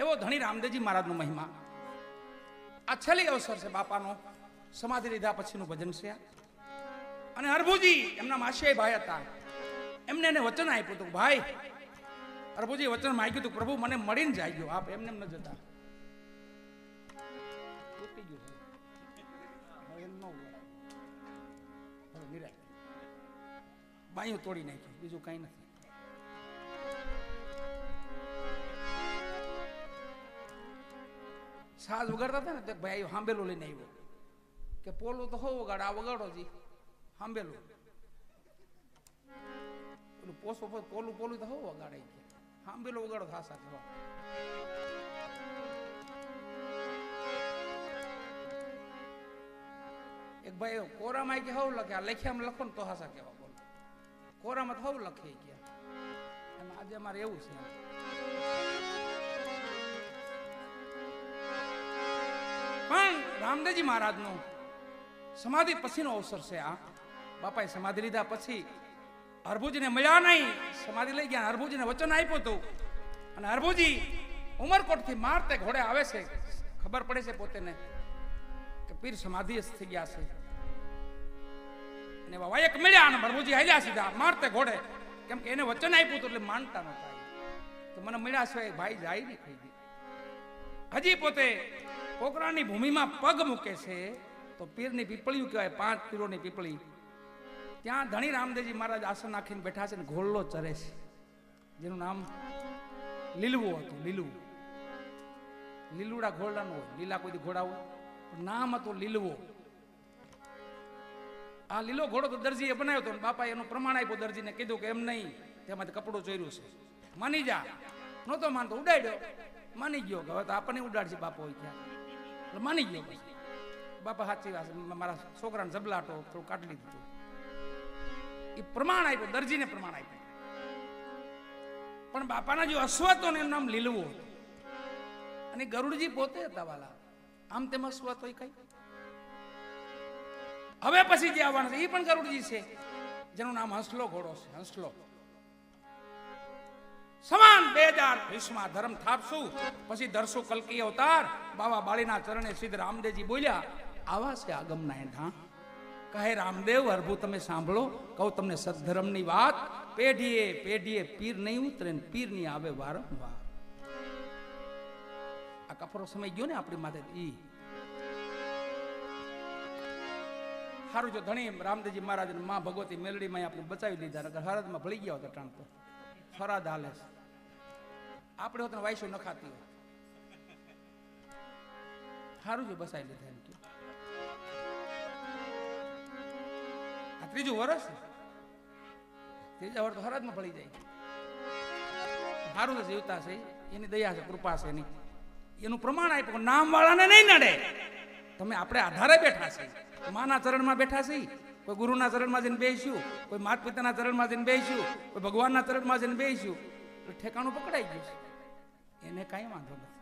એવો ધણી રામદેવજી મહારાજનો મહિમા. આ છેલ્લી અવસર છે બાપાનો. સમાધિ લીધા પછીનું ભજન છે. અને હરભુજી એમના માસીયાઈ ભાઈ હતા. એમને એને વચન આપ્યું હતું, ભાઈ, હરભુજી વચન આપ્યું હતું, પ્રભુ મને મળીને જાય ગયો આપ એમને એમ ન જતા. બાયું તોડી નાખ્યું. બીજું કઈ નથી. સાજ વગાડતા હતા ને તો ભાઈ હાંભેલું લઈને આવ્યો કે પોલું તો હો વગાડ આ વગાડો જી. હાંબેલું પેલું પોસો પોસ, પોલું પોલું તો હો વગાડે કે. હાંબેલો વગાડો થાસા કેવા એક ભાઈ કોરામાં કે હવ લખે, આ લખ્યામાં લખો ને તો હાસા કેવા બોલો. કોરામાં તો હવ લખે ગયા અને આજે અમારે એવું છે. પણ રામદેવજી મહારાજનો સમાધિ પછીનો અવસર છે આ. બાપાએ સમાધિ લીધા પછી હરભુજીને મળ્યા નહીં. સમાધિ લઈ ગયા, હરભુજીને વચન આપ્યું હતું. અને હરભુજી ઉમરકોટથી મારતે ઘોડે આવે છે. ખબર પડે છે પોતેને કે પીર સમાધિ થઈ ગયા છે. અને બાબા એક મળ્યા અને હરભુજી હાલ્યા સીધા, મારતે ઘોડે. કેમ કે એને વચન આપ્યું હતું એટલે માનતા નહોતા. તો મને મળ્યા છે ભાઈ જાય નહીં થઈ ગઈ હજી પોતે પોકરાની ભૂમિમાં પગ મૂકે છે, તો પીરની પીપળીયું કહેવાય, પાંચ પીરોની પીપળી. ત્યાં ધણી રામદેવજી મહારાજ આસન નાખીને બેઠા છે ને ઘોડલો ચરે છે. જેનું નામ લીલવું હતું લીલવું લીલુડા ઘોડાનું હોય, લીલા કોઈ ઘોડા હોય નામ હતું લીલવો આ લીલો ઘોડો તો દરજીએ બનાવ્યો હતો બાપા એનું પ્રમાણ આપ્યું, દરજીને કીધું કે એમ નહીં, તેમાંથી કપડું ચોર્યું છે. માની જા, નહોતો માનતો ઉડાડ્યો માની ગયો કે હવે તો આપણને ઉડાડશે બાપો ત્યાં. એટલે માની ગયો પછી. બાપા સાચી વાત મારા છોકરાને જબલાટો થોડું કાઢી લીધું એ પ્રમાણ આપ્યું, દરજીને પ્રમાણ આપ્યું. પણ બાપાના જે અશ્વ હતો ને એનું નામ લીલવો હતું. અને ગરુડજી પોતે હતા વાલા. આમ તેમ અશ્વ હતો એ કઈ. હવે પછી જે આવવાનું છે એ પણ ગરુડજી છે. જેનું નામ હંસલો ઘોડો છે, હંસલો. સમાન બે હજાર વીસમાં ધર્મ થાપશું. પછી દરસો કલકી અવતાર બાબા બાળીના ચરણે સિદ્ધ રામદેવજી બોલ્યા, આવા છે આગમના એઠા કહે, રામદેવ અરભુ તમે સાંભળો, કહું તમને સદ્ધર્મની વાત, પેઢીએ પેઢીએ પીર નહીં ઉતરે ને પીર નહીં આવે વારંવાર. આ કપરો સમય ગયો ને આપણી માથે ઈ. સારું જો ધણી રામદેવજી મહારાજ મા ભગવતી મેલડીમાં આપણે બચાવી લીધા નગર હરદમાં ભળી ગયા હતા ટાણ તો. ફરાદ હાલે છે. આપણે હોત વાયસો ન ખાતી હોય. સારું છે બસાઈ લીધા એમ કે. આ ત્રીજું વર્ષ ત્રીજા વર્ષ તો હરાજમાં ભળી જાય. સારું છે જીવતા છે. એની દયા છે, કૃપા છે એની. એનું પ્રમાણ આપ્યું નામ વાળાને નહીં નડે. તમે આપણે આધારે બેઠા છે માના ચરણમાં બેઠા છે કોઈ ગુરુના ચરણમાં જઈને બેસ્યું, કોઈ માત પિતાના ચરણમાં જઈને બેસ્યું, કોઈ ભગવાનના ચરણમાં જઈને બેસ્યું તો ઠેકાણું પકડાઈ ગયું છે. એને કાંઈ વાંધો નથી.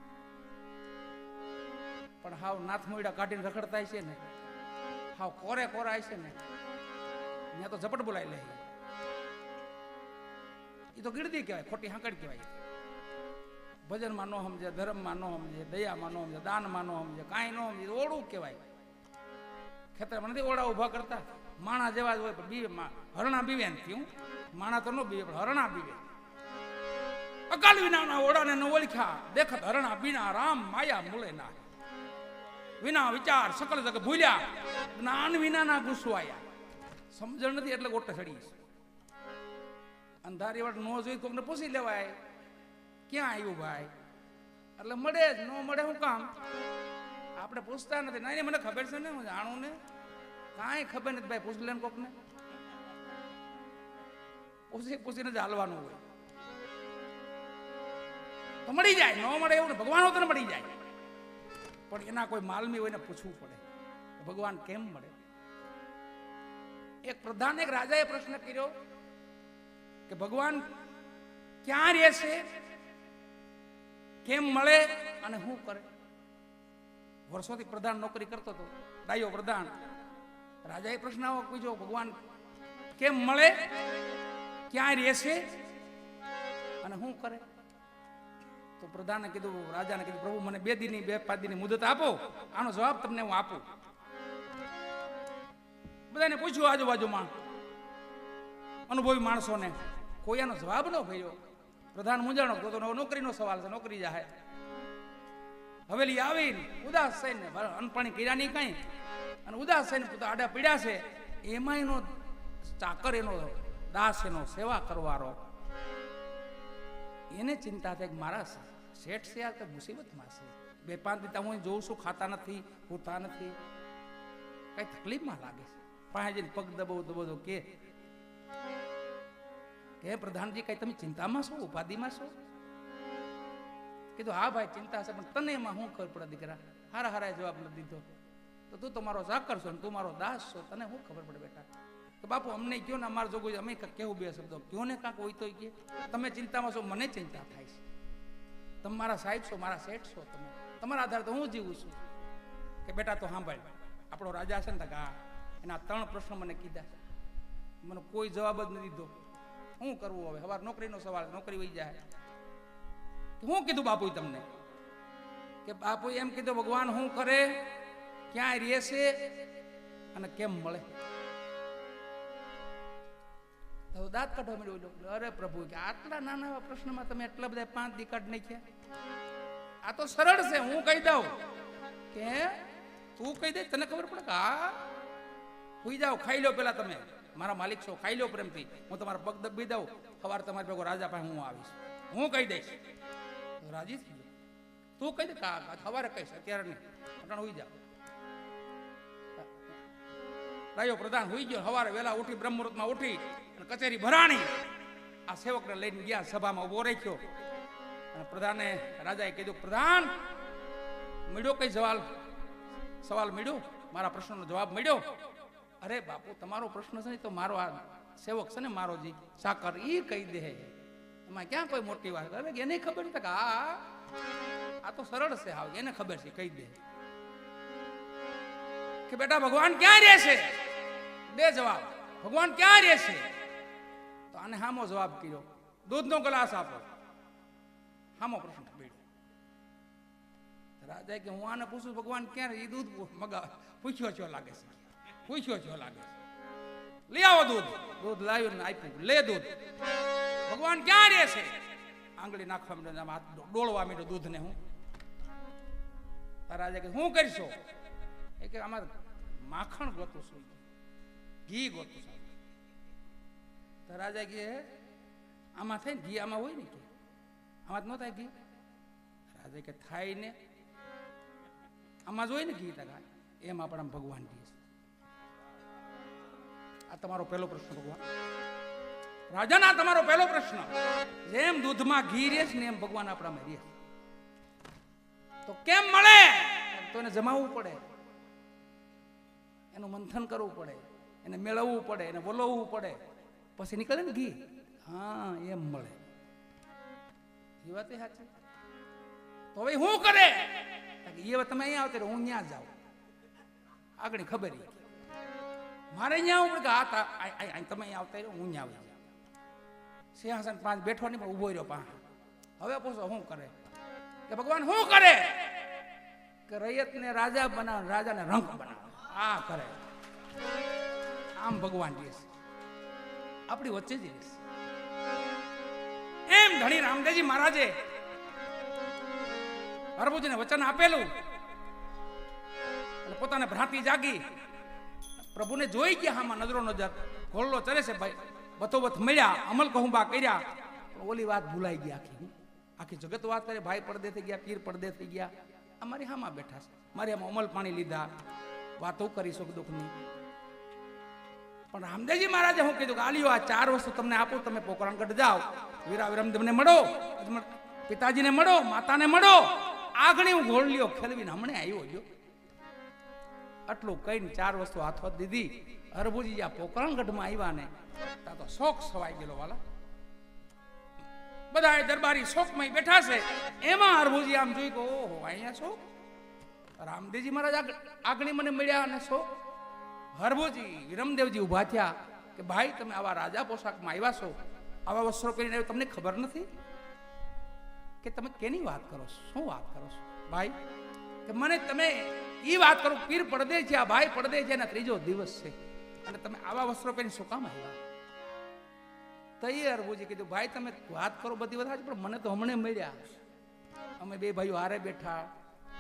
પણ હાવ નાથ મોયડા કાઢીને રખડતા છે ને, હાવ કોરે કોરાય છે ને, ત્યાં તો ઝપટ બોલાઈ લે. એ તો ગીરદી કહેવાય, ખોટી હાંકડ કહેવાય. ભજનમાં ન સમજે, ધર્મમાં ન સમજે, દયામાં ન સમજે, દાનમાં ન સમજે, કાંઈ ન સમજે, ઓળું કહેવાય. ખેતરમાં નથી ઓળા ઊભા કરતા. માણા જેવા જ હોય, પણ બીવે હરણા બીવે ને થયું. માણા તો ન બીવે, પણ હરણા બીવે. અકાલ વિનાના ઓડાને ન ઓળખ્યા. દેખત હરણા બીના રામ માયા મૂળે ના વિના વિચાર સકલ જગ ભૂલ્યા. જ્ઞાન વિનાના ગુસવાયા સમજણ નથી એટલે ગોટે ચડી અંધારી વાળ નો જોઈ કોકને પૂછી લેવાય, ક્યાં આવ્યું ભાઈ? એટલે મળે જ, ન મળે હું કામ? આપણે પૂછતા નથી. ના મને ખબર છે ને, હું જાણું ને. કાંઈ ખબર નથી ભાઈ, પૂછ લે કોકને પૂછી, પૂછીને જ હોય. તો મળી જાય, ન મળે એવું ભગવાન હોતો ને મળી જાય. પણ એના કોઈ માલમી હોય ને પૂછવું પડે. ભગવાન કેમ મળે? એક પ્રધાન એક રાજાએ પ્રશ્ન કર્યો કે ભગવાન, ક્યાં રહે છે કેમ મળે અને શું કરે? વર્ષોથી પ્રધાન નોકરી કરતો હતો. ડાયો પ્રધાન. રાજાએ પ્રશ્ન પૂછ્યો ભગવાન, કેમ મળે? ક્યાં રહેશે? અને શું કરે? તો પ્રધાને કીધું, રાજાને કીધું, પ્રભુ, મને બે દિનની, બે, પાંચ દિનની મુદત આપો. આનો જવાબ તમને હું આપું. બધાને પૂછ્યું આજુબાજુમાં, અનુભવી માણસોને કોઈ આનો જવાબ ન ભર્યો? પ્રધાન મૂંઝાણો તો તો નોકરીનો સવાલ છે, નોકરી જાહે. હવેલી આવીને ઉદાસ થઈને અનપાણી કર્યા નહીં કાંઈ? અને ઉદાસ થઈને પોતા આડા પીડ્યા છે. એમાં એનો ચાકર એનો દાસ એનો સેવા કરવારો એને ચિંતા થાય કે મારા શેઠ છે આ તો મુસીબતમાં છે. બે પાંચ દીતા હું જોઉં છું, ખાતા નથી હોતા નથી. કઈ તકલીફમાં લાગે છે. પાસે જઈને પગ દબો દબો દો કે કે પ્રધાનજી, કઈ તમે ચિંતામાં છો? ઉપાધિમાં છો? કીધું, હા ભાઈ, ચિંતા છે, પણ તને એમાં શું ખબર પડે દીકરા? હારા હારા જવાબ નથી દીધો. તો તું તમારો સાકર છો ને તું મારો દાસ છો, તને શું ખબર પડે બેટા? તો બાપુ, અમને કયો ને અમારે જોગો અમે કેવું બે શબ્દો? કયો ને કાંક હોય તો કે. તમે ચિંતામાં છો, મને ચિંતા થાય છે. તમે મારા સાહેબ છો, મારા શેઠ છો તમે. તમારા આધારે તો હું જીવું છું. કે બેટા, તો સાંભળ. આપણો રાજા છે ને ગા એના ત્રણ પ્રશ્ન મને કીધા છે. મને કોઈ જવાબ જ નથી દીધો. શું કરવું હવે? સવાર નોકરીનો સવાલ, નોકરી વહી જાય. શું કીધું બાપુએ તમને? કે બાપુ એમ કીધું, ભગવાન શું કરે? ક્યાં રહેશે અને કેમ મળે? તો દાંત કાઢવા મળ્યો અરે પ્રભુ, કે આટલા નાના એવા પ્રશ્નમાં તમે એટલા બધા પાંચ દી કાઢ નાખ્યા? આ તો સરળ છે, હું કહી દઉં કે તું કહી દે, તને ખબર પડે કે હા સુઈ જાઓ, ખાઈ લો પેલા તમે. મારા માલિક છો, ખાઈ લો પ્રેમથી. હું તમારા પગ દબી દઉં, સવાર તમારી ભેગો રાજા પાસે હું આવીશ. હું કહી દઈશ. રાજી થઈ તું કહી દે કા સવારે કહીશ, અત્યારે નહીં. અટાણ હોઈ જાઓ. રાયો પ્રધાન હોઈ ગયો, સવારે વહેલા ઉઠી બ્રહ્મુહૂર્તમાં ઉઠી અને કચેરી ભરાણી આ સેવકને લઈને ગયા, સભામાં ઊભો રાખ્યો. અને પ્રધાને, રાજાએ કીધું, પ્રધાન, મળ્યો કઈ સવાલ? સવાલ મળ્યો? મારા પ્રશ્નનો જવાબ મળ્યો? અરે બાપુ, તમારો પ્રશ્ન છે તો મારો આ સેવક છે ને, મારો જી, સાકર એ કહી દે. એમાં ક્યાં કોઈ મોટી વાત? અરે એને ખબર નથી કે આ આ તો સરળ છે, હાવ, એને ખબર છે, કહી દે. કે બેટા, ભગવાન ક્યાં રહેશે બે જવાબ. ભગવાન ક્યાં રહેશે? તો આને હામો જવાબ કર્યો. દૂધનો ગ્લાસ આપો. હામો પ્રશ્ન બેડો રાજા કે, હું આને પૂછું, ભગવાન ક્યાં એ દૂધ મગા, પૂછ્યો છો લાગે છે? પૂછ્યો છો લાગે છે? લઈ આવો દૂધ. દૂધ લાવ્યું ને આપ્યું. લે દૂધ. ભગવાન ક્યાં રહે છે? આંગળી નાખવા માંડ્યો હાથ ડોળવા માંડ્યો દૂધને હું. રાજા કે હું કરશો? એ કે આમાં માખણ ગોતું છું. ઘી ગોતું સાહેબ તો રાજા કે આમાં થાય ને ઘી, આમાં હોય ને કે? આમાં ન થાય ઘી? રાજા કે થાય ને. આમાં જ હોય ને ઘી ટકા. એમ આપણા ભગવાન કહે આ તમારો પહેલો પ્રશ્ન, ભગવાન. રાજાના તમારો પહેલો પ્રશ્ન. જેમ દૂધમાં ઘી રહે છે ને એમ ભગવાન આપણામાં રહે તો કેમ મળે? તો એને જમાવવું પડે. એનું મંથન કરવું પડે. એને મેળવવું પડે, એને બોલવવું પડે. પછી નીકળે ને ઘી. હા, એમ મળે. એ વાત સાચી. તો હવે શું કરે? એ વાત તમે અહીંયા આવતા હું ત્યાં જાઉં. આગળ ખબર. મારે અહીંયા આવું કે હા તમે અહીંયા આવતા રહ્યો હું ત્યાં આવું. સિંહાસન પાંચ બેઠો નહીં, પણ ઊભો રહ્યો પાંચ. હવે પૂછો શું કરે? કે ભગવાન શું કરે? કે રૈયતને રાજા બનાવ, રાજાને રંક બનાવ. આ કરે. આમ ભગવાન છે. આપણી વચ્ચે જ એમ ધણી રામદેવજી મહારાજે પ્રભુજીને વચન આપેલું. પોતાને ભ્રાંતિ જાગી. પ્રભુને જોઈ ગયા આમાં નજરો નજર. ઘોડલો ચરે છે, ભાઈ. બથોબથ મળ્યા, અમલ કહુંબા કર્યા. ઓલી વાત ભૂલાઈ ગઈ આખી આખી જગત વાત કરે, ભાઈ પડદે થઈ ગયા, પીર પડદે થઈ ગયા. અમારી હામાં બેઠા છે. મારી આમાં અમલ પાણી લીધા. વાતો કરી સુખ દુઃખની. પણ રામદેવજી મહારાજે હું કીધું કે આલિયો, આ ચાર વસ્તુ તમને આપું, તમે પોકરણગઢ જાઓ. વીરા વિરમદેવને મળો પિતાજીને મળો, માતાને મળો. આગળ હું ઘોડલીઓ ખેલવીને હમણે આવ્યો ગયો. આટલું કહીને ચાર વસ્તુ હાથોત દીધી. હરભુજી જ્યાં પોકરણગઢમાં આવ્યા ને, ત્યાં તો શોખ સવાઈ ગયેલો વાલા. બધા દરબારી શોકમાં બેઠા છે. એમાં હરભુજી આમ જોઈ કે, ઓહો, અહીંયા શોક? રામદેવજી મહારાજ આગળ આગળ મને મળ્યા અને શોક? હરભુજી વિરમદેવજી ઊભા થયા કે, ભાઈ, તમે આવા રાજા પોશાકમાં આવ્યા છો. આવા વસ્ત્રો પહેરીને આવ્યો તમને ખબર નથી કે તમે કેની વાત કરો છો? શું વાત કરો છો? ભાઈ, કે મને તમે એ વાત કરો, પીર પડદે છે, આ ભાઈ પડદે છે, એના ત્રીજો દિવસ છે. અને તમે આવા વસ્ત્રો પહેરી શું કામ આવ્યા? તૈયાર બુજી કીધું, ભાઈ, તમે વાત કરો બધી બધા પણ મને તો હમણે મળ્યા. અમે બે ભાઈઓ હારે બેઠા,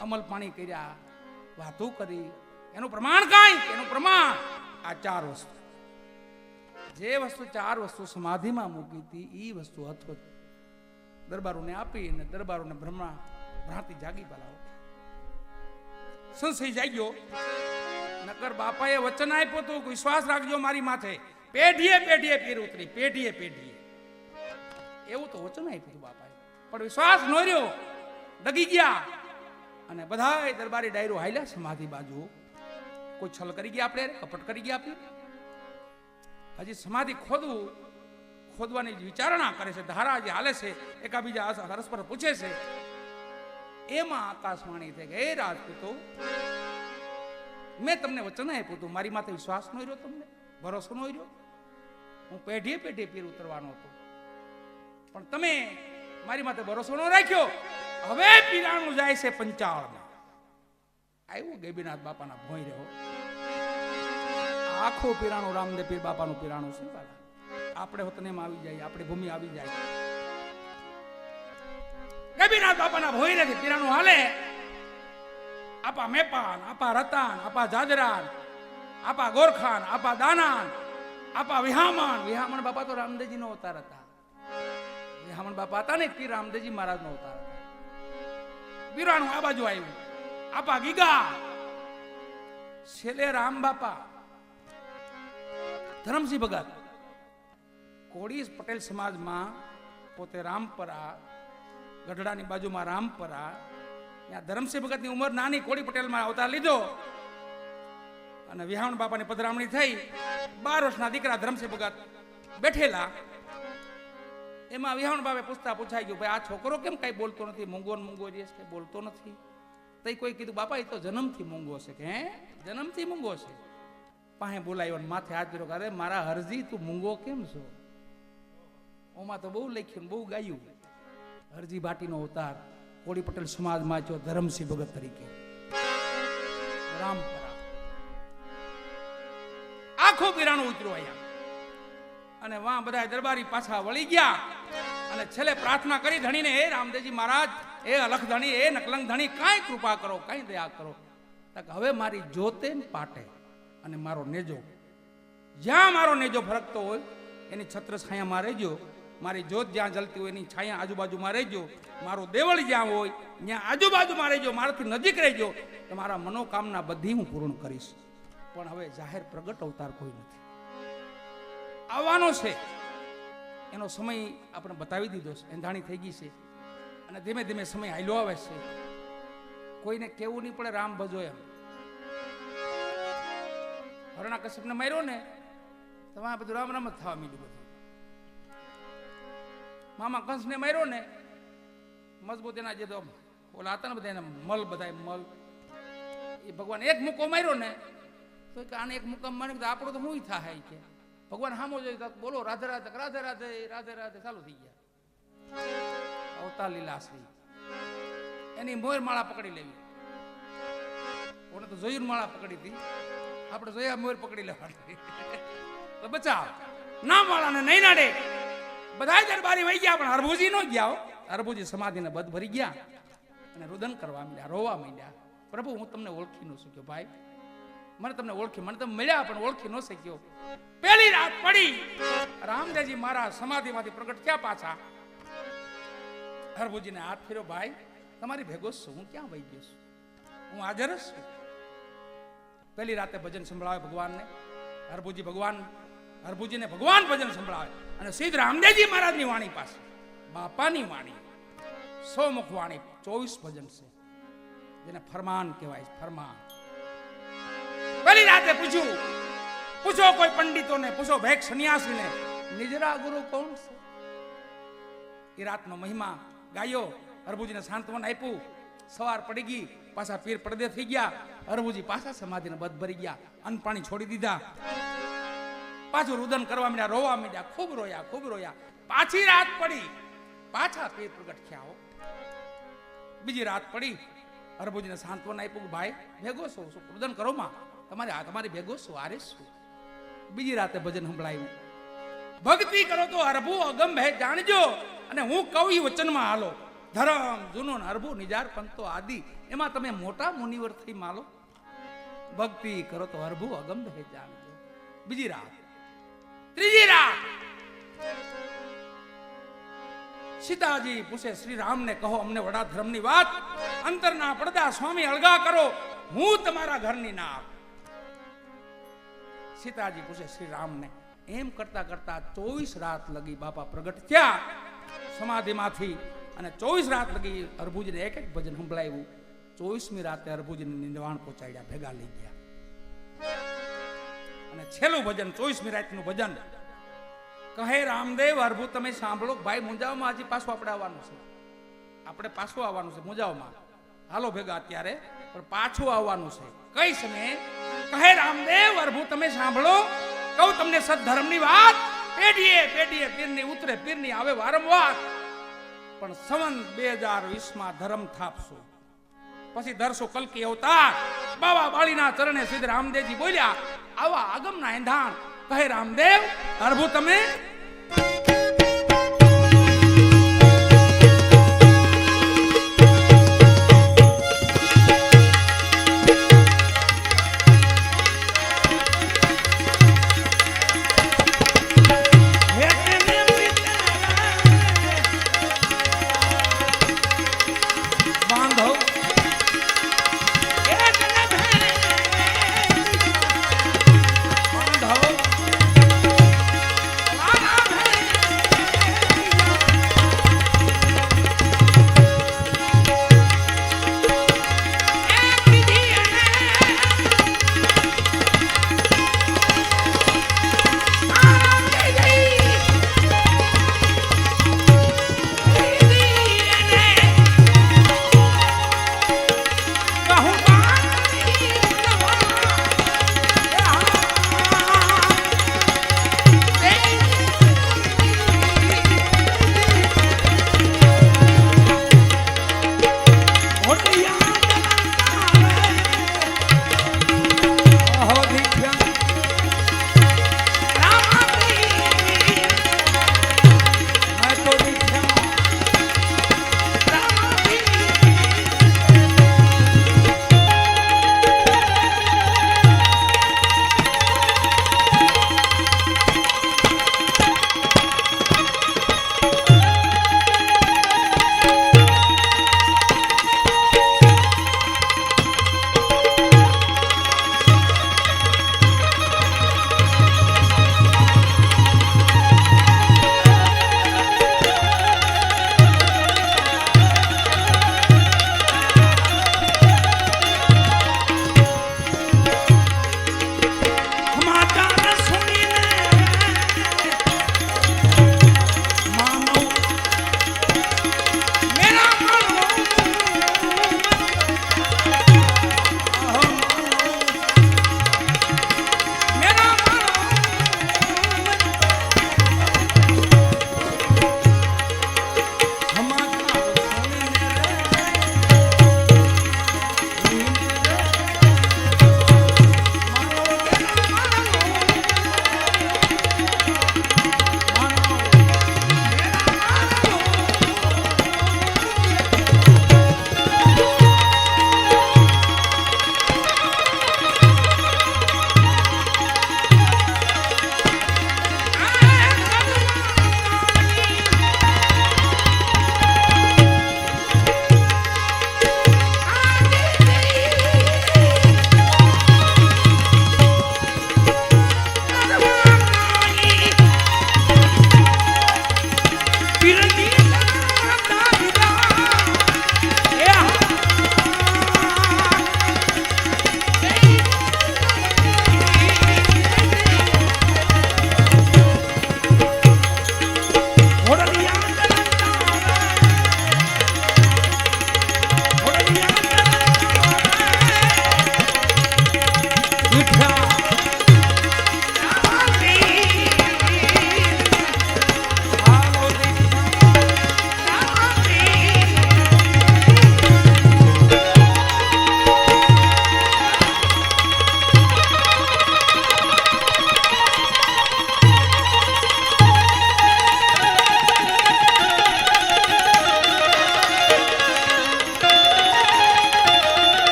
અમલ પાણી કર્યા, વાતો કરી એનું પ્રમાણ કાંઈ? એનું પ્રમાણ? આ ચાર વસ્તુ. જે વસ્તુ ચાર વસ્તુ સમાધિમાં મૂકી હતી એ વસ્તુ અથવત દરબારોને આપી અને દરબારોને બ્રહ્મા, ભ્રાંતિ જાગી પલાવો સંશય જાગ્યો. નકર બાપાએ વચન આપ્યું હતું વિશ્વાસ રાખજો મારી માથે. પેઢીએ પેઢીએ પીર ઉતરી, પેઢીએ પેઢીએ. એવું તો વચન આપ્યું હતું બાપાએ. પણ વિશ્વાસ ન રહ્યો. ડગી ગયા. અને બધાય દરબારી ડાયરો હાલ્યા સમાધિ બાજુ. કોઈ છલ કરી ગયા આપણે, કપટ કરી ગયા આપણે? હજી સમાધિ ખોદવું, ખોદવાની વિચારણા કરે છે, ધારા જે હાલે છે, એકાબીજા પરસ્પર પૂછે છે, એમાં આકાશવાણી થઈ ગઈ. રાજપૂતો, મેં તમને વચન આપ્યું હતું, મારી માથે વિશ્વાસ નો રહ્યો તમને, ભરોસો નો રહ્યો? હું પેઢીએ પેઢીએ પીર ઉતરવાનો હતો. પણ તમે મારી માથે ભરોસો નો રાખ્યો. હવે પીરાણું જાય છે પંચાળમાં. આવ્યું ગેબીનાથ બાપાના ભોય રહ્યો આખું પીરાણું રામદેવ પીર બાપાનું પીરાણું છે. આપણે હોતનેમાં આવી જાય, આપણી ભૂમિ આવી જાય. ગેબીનાથ બાપાના ભોય નથી પીરાણું હાલે. આપા મેપાન, આપા રતાન, આપા જાદરાન આપા ગોરખાન, આપા દાનાન, આપા વિહામણ. વિહામણ બાપા તો રામદેવજી નો અવતાર હતા. વિહામણ બાપા હતા ને પીર રામદેવજી મહારાજ નો અવતાર હતા. પીરાણું આ બાજુ આવ્યું. આપા ગીગા છેલ્લે રામ બાપા ધરમસિંહ ભગત કોળી પટેલ સમાજમાં પોતે રામપરા ગઢડાની બાજુમાં રામપરા ત્યાં ધરમસિંહ ભગતની ઉંમર નાની કોળી પટેલમાં અવતાર લીધો અને વિહાવણ બાપાની પધરામણી થઈ બાર વર્ષના દીકરા ધરમસિંહ ભગત બેઠેલા એમાં વિહાવણ બાપે પૂછતા પૂછાઈ ગયું ભાઈ આ છોકરો કેમ કઈ બોલતો નથી? મૂંગો મૂંગો જે બોલતો નથી. તઈ કોઈ કીધું, બાપા એ તો જન્મથી મૂંગો છે. કે, હે? જન્મથી મૂંગો છે? પાસે બોલાયો માથે હાથ ધર્યો અરે, મારા હરજી, તું મૂંગો કેમ છો? ઓમાં તો બહુ લખ્યું બહુ ગાયું. હરજી ભાટીનો અવતાર, કોળી પટેલ સમાજમાં છો ધરમસિંહ ભગત તરીકે. રામપરા આખો પીરાણું ઉતર્યો અહીંયા. અને વાં બધા દરબારી પાછા વળી ગયા. અને છેલ્લે પ્રાર્થના કરી ધણીને એ રામદેવજી મહારાજ, એ અલખ ધણી, એ નકલંગ ધણી, કાંઈ કૃપા કરો, કાંઈ દયા કરો. હવે મારી જોતે પાટે અને મારો નેજો, જ્યાં મારો નેજો ફરકતો હોય, એની છત્ર છાયામાં રહેજો. મારી જોત જ્યાં જલતી હોય, એની છાયા આજુબાજુમાં રહેજો. મારો દેવળ જ્યાં હોય, ત્યાં આજુબાજુમાં રહેજો. મારાથી નજીક રહેજો. મારા મનોકામના બધી હું પૂર્ણ કરીશ. પણ હવે જાહેર પ્રગટ અવતાર કોઈ નથી. આવવાનો છે. એનો સમય આપણે બતાવી દીધો છે, એંધાણી થઈ ગઈ છે. અને ધીમે ધીમે સમય હાલ્યો આવે છે. કોઈને કેવું નહીં પડે, રામ ભજો એમ. હરણા કશ્યપને માર્યો ને તમારે બધું રામ રામ જ થવા માંડ્યું બધું. મામા કંસને માર્યો ને મજબૂત એના જે તો ઓલા હતા ને બધા મલ બધા મલ. એ ભગવાન એક મુક્કો માર્યો ને, તો આને એક મુક્કામ માર્યો આપણો તો હું થાય કે. ભગવાન સામો જોઈ બોલો, રાધે રાધે રાધે રાધે રાધે રાધે, ચાલુ થઈ ગયા. અવતાર લીલાશ્રી એની મોર માળા પકડી લેવી. ઓને તો જોયું માળા પકડી હતી? આપણે જોયા મોર પકડી લેવાની. તો બચાવ. ના માળાને નહીં નાડે. બધા દરબારી વહી ગયા, પણ હરભુજી નો ગયા. હરભુજી સમાધિને બધ ભરી ગયા. અને રુદન કરવા માંડ્યા, રોવા માંડ્યા. પ્રભુ, હું તમને ઓળખી ન શક્યો, ભાઈ. મને તમને ઓળખી, મને તમે મળ્યા પણ ઓળખી ન શક્યો. પહેલી રાત પડી. રામદેવજી મારા સમાધિમાંથી પ્રગટ થયા પાછા. હરભુજીને હાથ ફેર્યો, ભાઈ, તમારી ભેગો હું ક્યાં વહી ગયો છું? હું હાજર જ છું. પહેલી રાતે ભજન સંભળાવે ભગવાનને. હરભુજી ભગવાન, હરભુજીને ભગવાન ભજન સંભળાવે. અને સીધ રામદેવજી મહારાજની વાણી પાસે. બાપાની વાણી. સો મુખ વાણી, ચોવીસ ભજન છે. જેને ફરમાન કહેવાય ફરમાન. રાતે પૂછ્યું, પૂછો કોઈ પંડિતોને, પૂછો ભેક સંન્યાસીને. નિજરા ગુરુ કોણ છે? એ રાતનો મહિમા ગાયો, હરભુજીને સાંત્વન આપ્યું. સવાર પડી ગઈ, પાછા પીર પડદે થઈ ગયા. હરભુજી પાછા સમાધિને બધ ભરી ગયા, અન્ન પાણી છોડી દીધા. પાછું રુદન કરવા માંડ્યા, રોવા માંડ્યા, ખૂબ રોયા ખૂબ રોયા. પાછી રાત પડી, પાછા પીર પ્રગટ થયા બીજી રાત પડી અરબુજીને સાંત્વન આપ્યું ભાઈ, ભેગો છો રુદન કરો માં? તમારે આ તમારી ભેગો શું આરે શું? બીજી રાતે ભજન સંભળાયું. ભક્તિ કરો તો હરભુ અગમ હે જાણજો અને હું કહું એ વચનમાં હાલો. ધરમ, જૂનો અરભુ નિજાર પંતો આદિ, એમાં તમે મોટા મુનિવર થઈ માલો. ભક્તિ કરો તો હરભુ અગમ હે જાણજો. બીજી રાત. ત્રીજી રાત. સીતાજી પૂછે શ્રી રામને કહો, અમને વડા ધર્મની વાત. અંતરના પડદા સ્વામી અળગા કરો. હું તમારા ઘરની ના આવું સીતાજી પૂછે, શ્રી રામને, એમ કરતા કરતા ચોવીસ રાત લગી બાપા પ્રગટ થયા સમાધિમાંથી અને ચોવીસ રાત લગી અર્ભુજને એક એક ભજન સંભળાવ્યું. ચોવીસમી રાતે અર્ભુજને નિર્વાણ પહોંચાડ્યા, ભેગા લઈ ગયા. અને છેલ્લું ભજન, ચોવીસમી રાતનું ભજન. કહે, રામદેવ અર્ભુ તમે સાંભળો, ભાઈ, મુંજાવમાં હજી પાછું આપણે આવવાનું છે. આપણે પાછું આવવાનું છે મુંજાવમાં. હાલો ભેગા, અત્યારે પણ પાછું આવવાનું છે. કઈ સમયે? કહે, રામદેવ અરભુ તમે સાંભળો. કહું, તમને સદ્ધર્મની વાત પેઢીએ પેઢીએ પીરની ઉતરે પીરની આવે વારંવાર. પણ સવન બે હજાર વીસમાં ધર્મ થાપશો. પછી ધરશો કલકી અવતાર. બાબા બાળીના ચરણે સિદ્ધ રામદેવજી બોલ્યા, આવા આગમના એંધાણ. કહે, રામદેવ અરભુ તમે